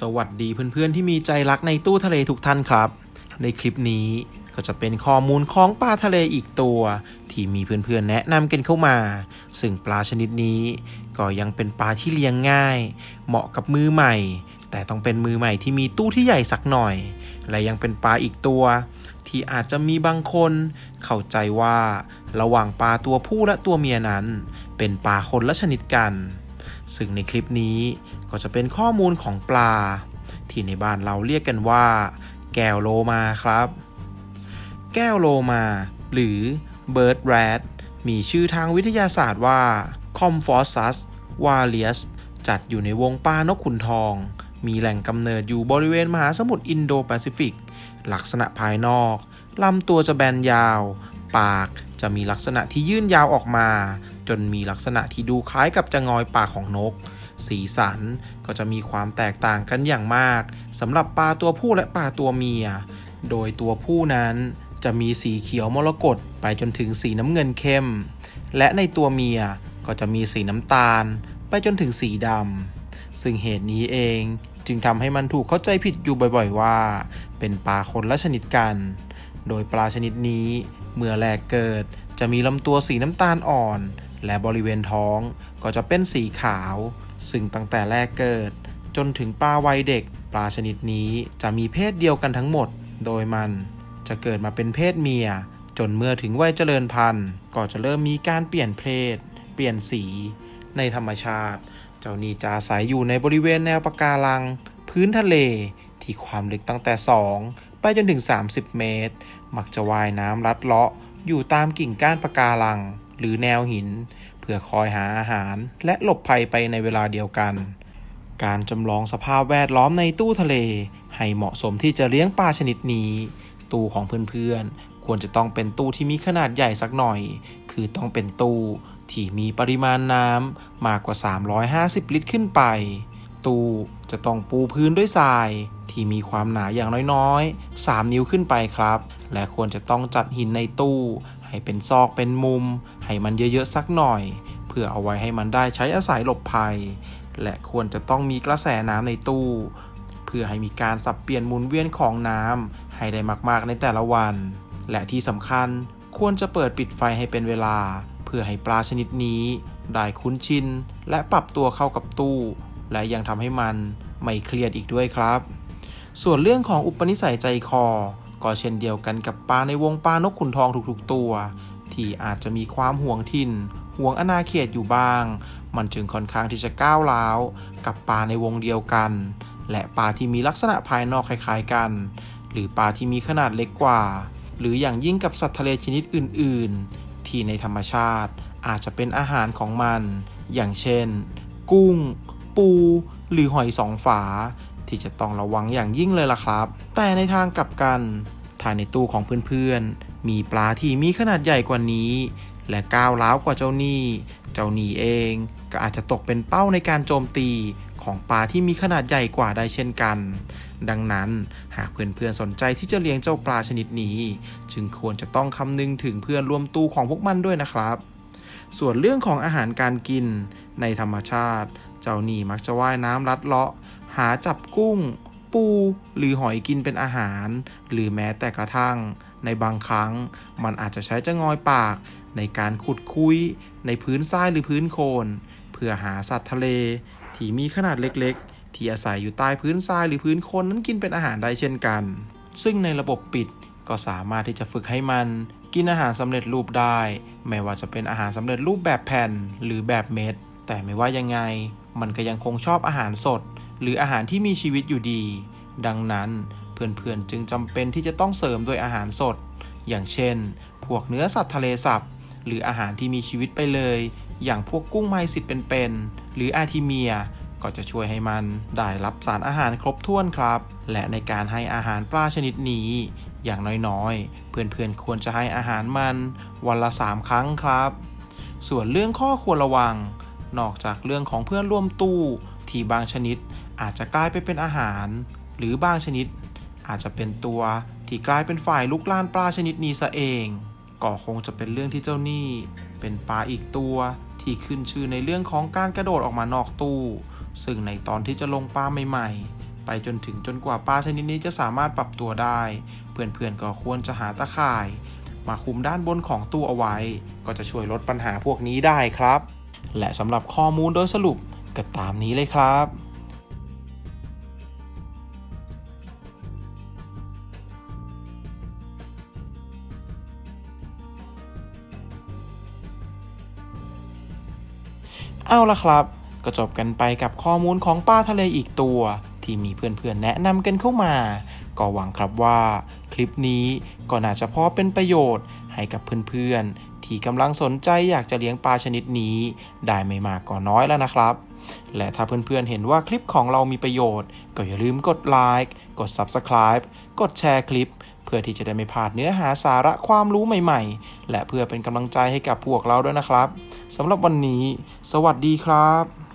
สวัสดีเพื่อนๆที่มีใจรักในตู้ทะเลทุกท่านครับ ในคลิปนี้ก็จะเป็นข้อมูลของปลาทะเลอีกตัว ที่มีเพื่อนๆแนะนำกันเข้ามา ซึ่งปลาชนิดนี้ ก็ยังเป็นปลาที่เลี้ยงง่าย เหมาะกับมือใหม่ แต่ต้องเป็นมือใหม่ที่มีตู้ที่ใหญ่สักหน่อย และยังเป็นปลาอีกตัว ที่อาจจะมีบางคน เข้าใจว่า ระหว่างปลาตัวผู้และตัวเมียนั้น เป็นปลาคนละชนิดกัน ซึ่งในคลิปนี้ก็จะเป็นข้อมูลของปลา ที่ในบ้านเราเรียกกันว่า แก้วโลมาครับ แก้วโลมา หรือ Bird Rat มีชื่อทางวิทยาศาสตร์ว่า c o m p h o s u s varius จัดอยู่ในวงปลานกขุนทอง มีแหล่งกำเนิดอยู่บริเวณมหาสมุทรอินโดแปซิฟิก ลักษณะภายนอกลำตัวจะแบนยาว ปาก จะมีลักษณะที่ยื่นยาวออกมา จนมีลักษณะที่ดูคล้ายกับจะงอยปากของนก สีสันก็จะมีความแตกต่างกันอย่างมากสำหรับปลาตัวผู้และปลาตัวเมีย โดยตัวผู้นั้นจะมีสีเขียวมรกตไปจนถึงสีน้ำเงินเข้ม และในตัวเมียก็จะมีสีน้ำตาล ไปจนถึงสีดำซึ่งเหตุนี้เองจึงทำให้มันถูกเข้าใจผิดอยู่บ่อยๆว่า เป็นปลาคนละชนิดกัน โดยปลาชนิดนี้ เมื่อแรกเกิดจะมีลำตัวสีน้ำตาลอ่อน และบริเวณท้องก็จะเป็นสีขาว ซึ่งตั้งแต่แรกเกิด จนถึงปลาวัยเด็ก ปลาชนิดนี้จะมีเพศเดียวกันทั้งหมด โดยมันจะเกิดมาเป็นเพศเมีย จนเมื่อถึงวัยเจริญพันธุ์ ก็จะเริ่มมีการเปลี่ยนเพศ เปลี่ยนสี ในธรรมชาติ เจ้านี่จะอาศัยอยู่ในบริเวณแนวปะการัง พื้นทะเลที่ความลึกตั้งแต่ 2 ไปจนถึง 30 เมตร มักจะว่ายน้ำลัดเลาะอยู่ตามกิ่งก้านปะการัง หรือแนวหิน เพื่อคอยหาอาหาร และหลบภัยไปในเวลาเดียวกัน การจำลองสภาพแวดล้อมในตู้ทะเล ให้เหมาะสมที่จะเลี้ยงปลาชนิดนี้ ตู้ของเพื่อนๆ ควรจะต้องเป็นตู้ที่มีขนาดใหญ่สักหน่อย คือต้องเป็นตู้ที่มีปริมาณน้ำมากกว่า 350 ลิตรขึ้นไป ตู้จะต้องปูพื้นด้วยทราย ที่มีความหนาอย่างน้อยๆ 3 นิ้วขึ้นไปครับ และควรจะต้องจัดหินในตู้ ให้เป็นซอกเป็นมุม ให้มันเยอะๆสักหน่อย เพื่อเอาไว้ให้มันได้ใช้อาศัยหลบภัย และควรจะต้องมีกระแสน้ำในตู้ เพื่อให้มีการสับเปลี่ยนหมุนเวียนของน้ำให้ได้มากๆในแต่ละวัน และที่สำคัญควรจะเปิดปิดไฟให้เป็นเวลา เพื่อให้ปลาชนิดนี้ได้คุ้นชิน และปรับตัวเข้ากับตู้ และยังทำให้มันไม่เครียดอีกด้วยครับ ส่วนเรื่องของอุปนิสัยใจคอ ก็เช่นเดียวกันกับปลาในวงปลานกขุนทองทุกๆตัว ที่อาจจะมีความห่วงถิ่นห่วงอาณาเขตอยู่บ้าง มันจึงค่อนข้างที่จะก้าวร้าวกับปลาในวงเดียวกัน และปลาที่มีลักษณะภายนอกคล้ายๆกัน หรือปลาที่มีขนาดเล็กกว่า หรืออย่างยิ่งกับสัตว์ทะเลชนิดอื่น ๆ ที่ในธรรมชาติอาจจะเป็นอาหารของมัน อย่างเช่น กุ้ง ปู หรือหอยสองฝา ที่จะต้องระวังอย่างยิ่งเลยล่ะครับ แต่ในทางกลับกันถ้าในตู้ของเพื่อนๆ มีปลาที่มีขนาดใหญ่กว่านี้ และก้าวร้าวกว่าเจ้านี่เจ้านี่เองก็อาจจะตกเป็นเป้าในการโจมตีของปลาที่มีขนาดใหญ่กว่าได้เช่นกัน ดังนั้นหากเพื่อนๆสนใจที่จะเลี้ยงเจ้าปลาชนิดนี้ จึงควรจะต้องคำนึงถึงเพื่อนร่วมตู้ของพวกมันด้วยนะครับ ส่วนเรื่องของอาหารการกินในธรรมชาติ เจ้านี่มักจะว่ายน้ำลัดเลาะ หาจับกุ้ง ปู หรือหอยกินเป็นอาหาร หรือแม้แต่กระทั่ง ในบางครั้ง มันอาจจะใช้จะงอยปาก ในการขุดคุย ในพื้นทรายหรือพื้นโคลนเพื่อหาสัตว์ทะเล ที่มีขนาดเล็กๆ ที่อาศัยอยู่ใต้พื้นทรายหรือพื้นโคลนนั้นกินเป็นอาหารได้เช่นกัน ซึ่งในระบบปิดก็สามารถที่จะฝึกให้มันกินอาหารสำเร็จรูปได้ ไม่ว่าจะเป็นอาหารสำเร็จรูปแบบแผ่นหรือแบบเม็ด แต่ไม่ว่ายังไง มันก็ยังคงชอบอาหารสด หรืออาหารที่มีชีวิตอยู่ดี ดังนั้นเพื่อนๆจึงจำเป็นที่จะต้องเสริมด้วยอาหารสด อย่างเช่น พวกเนื้อสัตว์ทะเลสับหรืออาหารที่มีชีวิตไปเลย อย่างพวกกุ้งไมซิตเป็นๆหรืออาร์ทิเมียก็จะช่วยให้มันได้รับสารอาหารครบถ้วนครับ และในการให้อาหารปลาชนิดนี้ อย่างน้อยๆ เพื่อนๆควรจะให้อาหารมันวันละ 3 ครั้งครับ ส่วนเรื่องข้อควรระวัง นอกจากเรื่องของเพื่อนร่วมตู้ที่บางชนิด อาจจะกลายไปเป็นอาหาร หรือบางชนิด อาจจะเป็นตัวที่กลายเป็นฝ่ายลุกลานปลาชนิดนี้ซะเอง ก็คงจะเป็นเรื่องที่เจ้าหนี้ เป็นปลาอีกตัวที่ขึ้นชื่อในเรื่องของการกระโดดออกมานอกตู้ ซึ่งในตอนที่จะลงปลาใหม่ ๆ ไปจนถึงจนกว่าปลาชนิดนี้จะสามารถปรับตัวได้ เพื่อนๆก็ควรจะหาตะข่าย มาคุมด้านบนของตู้เอาไว้ ก็จะช่วยลดปัญหาพวกนี้ได้ครับ และสำหรับข้อมูลโดยสรุปก็ตามนี้เลยครับ เอาละครับ ก็จบกันไปกับข้อมูลของปลาทะเลอีกตัว ที่มีเพื่อนๆแนะนำกันเข้ามา ก็หวังครับว่า คลิปนี้ก็น่าจะพอเป็นประโยชน์ให้กับเพื่อนๆ ที่กำลังสนใจอยากจะเลี้ยงปลาชนิดนี้ ได้ไม่มากก็น้อยแล้วนะครับ และถ้าเพื่อนๆเห็นว่าคลิปของเรามีประโยชน์ ก็อย่าลืมกดไลค์กด Subscribe กดแชร์คลิป เพื่อที่จะได้ไม่พลาดเนื้อหาสาระความรู้ใหม่ๆ และเพื่อเป็นกำลังใจให้กับพวกเราด้วยนะครับสำหรับวันนี้ สวัสดีครับ